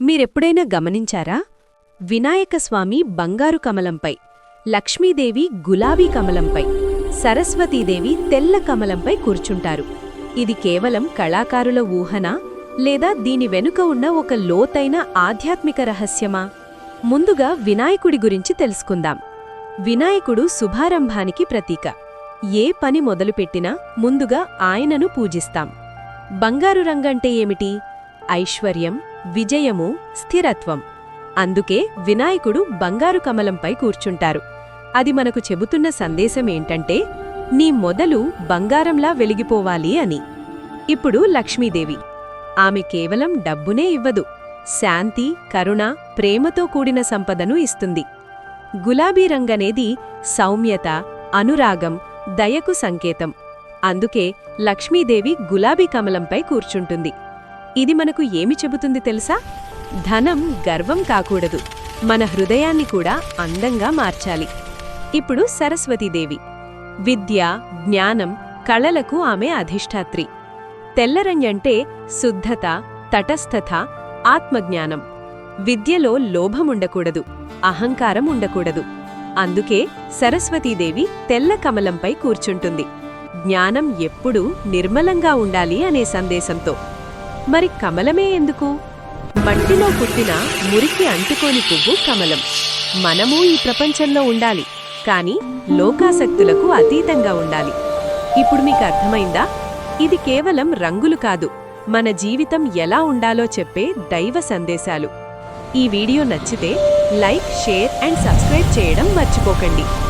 మీరెప్పుడైనా గమనించారా? వినాయకస్వామి బంగారు కమలంపై లక్ష్మీదేవి గులాబీ కమలంపై సరస్వతీదేవి తెల్ల కమలంపై కూర్చుంటారు. ఇది కేవలం కళాకారుల ఊహనా? లేదా దీని వెనుక ఉన్న ఒక లోతైన ఆధ్యాత్మిక రహస్యమా? ముందుగా వినాయకుడి గురించి తెలుసుకుందాం. వినాయకుడు శుభారంభానికి ప్రతీక. ఏ పని మొదలుపెట్టినా ముందుగా ఆయనను పూజిస్తాం. బంగారు రంగంటే ఏమిటి? ఐశ్వర్యం విజయము స్థిరత్వం. అందుకే వినాయకుడు బంగారు కమలంపై కూర్చుంటారు. అది మనకు చెబుతున్న సందేశమేంటంటే నీ మొదలు బంగారంలా వెలిగిపోవాలి అని. ఇప్పుడు లక్ష్మీదేవి ఆమె కేవలం డబ్బునే ఇవ్వదు. శాంతి కరుణ ప్రేమతో కూడిన సంపదను ఇస్తుంది. గులాబీ రంగనేది సౌమ్యత అనురాగం దయకు సంకేతం. అందుకే లక్ష్మీదేవి గులాబీ కమలంపై కూర్చుంటుంది. ఇది మనకు ఏమి చెబుతుంది తెలుసా? ధనం గర్వం కాకూడదు. మన హృదయాన్ని కూడా అందంగా మార్చాలి. ఇప్పుడు సరస్వతీదేవి. విద్య జ్ఞానం కళలకు ఆమె అధిష్టాత్రి. తెల్లరంగంటే శుద్ధత తటస్థత ఆత్మజ్ఞానం. విద్యలో లోభముండకూడదు అహంకారం ఉండకూడదు. అందుకే సరస్వతీదేవి తెల్ల కమలంపై కూర్చుంటుంది. జ్ఞానం ఎప్పుడూ నిర్మలంగా ఉండాలి అనే సందేశంతో. మరి కమలమే ఎందుకు? మట్టిలో పుట్టిన మురికి అంటుకోని పువ్వు కమలం. మనము ఈ ప్రపంచంలో ఉండాలి. కాని లోకాసక్తులకు అతీతంగా ఉండాలి. ఇప్పుడు మీకు అర్థమైందా? ఇది కేవలం రంగులు కాదు. మన జీవితం ఎలా ఉండాలో చెప్పే దైవ సందేశాలు. ఈ వీడియో నచ్చితే లైక్ షేర్ అండ్ సబ్స్క్రైబ్ చేయడం మర్చిపోకండి.